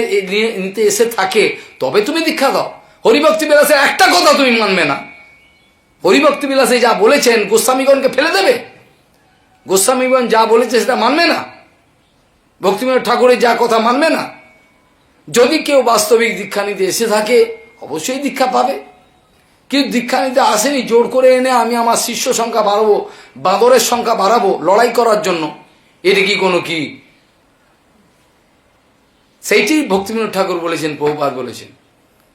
নিতে এসে থাকে, তবে তুমি দীক্ষা দাও। হরিভক্তি বিলাসের একটা কথা তুমি মানবে না। হরিভক্তি বিলাসে যা বলেছেন, গোস্বামীগণকে ফেলে দেবে। গোস্বামীগণ যা বলেছে সেটা মানবে না। ভক্তিবিনোদ ঠাকুরের যা কথা মানবে না। যদি কেউ বাস্তবিক দীক্ষা নিতে এসে থাকে, অবশ্যই দীক্ষা পাবে। কিন্তু দীক্ষা নিতে আসেনি, জোর করে এনে আমি আমার শিষ্য সংখ্যা বাড়াবো, বাঁদরের সংখ্যা বাড়াবো লড়াই করার জন্য। এটা কি কোনো কি সেইটি ভক্তিবিনোদ ঠাকুর বলেছেন বহুপাত বলেছেন।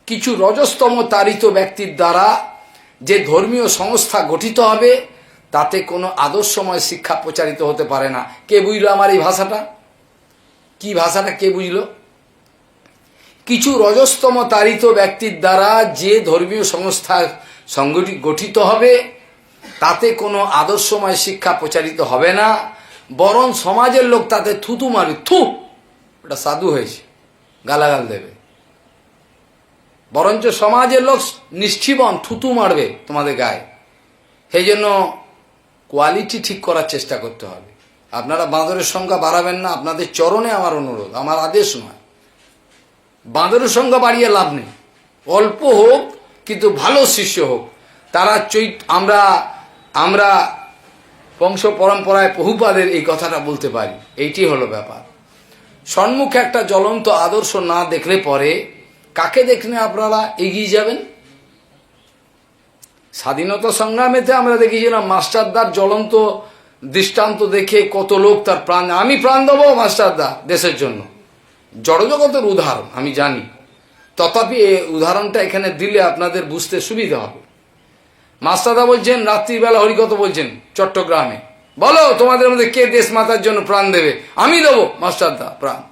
কিছু রজস্তম তারিত ব্যক্তির দ্বারা যে ধর্মীয় সংস্থা গঠিত হবে, তাতে কোনো আদর্শময় শিক্ষা প্রচারিত হতে পারে না। কে বুঝলো আমার এই ভাষাটা? কি ভাষাটা কে বুঝল? কিছু রজস্তম তারিত ব্যক্তির দ্বারা যে ধর্মীয় সংস্থা সংগঠিত গঠিত হবে, তাতে কোনো আদর্শময় শিক্ষা প্রচারিত হবে না, বরং সমাজের লোক তাতে থুতু মারবে থু! ওটা সাধু হয়েছে, গালাগাল দেবে। বরঞ্চ সমাজের লোক নিশ্চিবন থুতু মারবে তোমাদের গায়ে। সেই জন্য কোয়ালিটি ঠিক করার চেষ্টা করতে হবে। আপনারা বাঁদরের সংখ্যা বাড়াবেন না, আপনাদের চরণে আমার অনুরোধ, আমার আদেশ নয়। বাঁদরের সংখ্যা বাড়িয়ে লাভ নেই। অল্প হোক, কিন্তু ভালো শিষ্য হোক। তারা চৈত, আমরা আমরা বংশ পরম্পরায় বহুপাদের এই কথাটা বলতে পারি। এইটি হলো ব্যাপার। সম্মুখে একটা জ্বলন্ত আদর্শ না দেখলে পরে কাকে দেখলে আপনারা এগিয়ে যাবেন? স্বাধীনতা সংগ্রামেতে আমরা দেখেছিলাম মাস্টারদার জ্বলন্ত দৃষ্টান্ত দেখে কত লোক তার প্রাণ, আমি প্রাণ দেবো মাস্টারদা দেশের জন্য। জড়জগতের উদাহরণ, আমি জানি। তথাপি এই উদাহরণটা এখানে দিলে আপনাদের বুঝতে সুবিধা হবে। মাস্টারদা বলছেন, রাত্রিবেলা হরিকথা বলছেন, চট্টগ্রামে। বলো তোমাদের মধ্যে কে দেশ মাতার জন্য প্রাণ দেবে? আমি দেবো মাস্টারদা প্রাণ।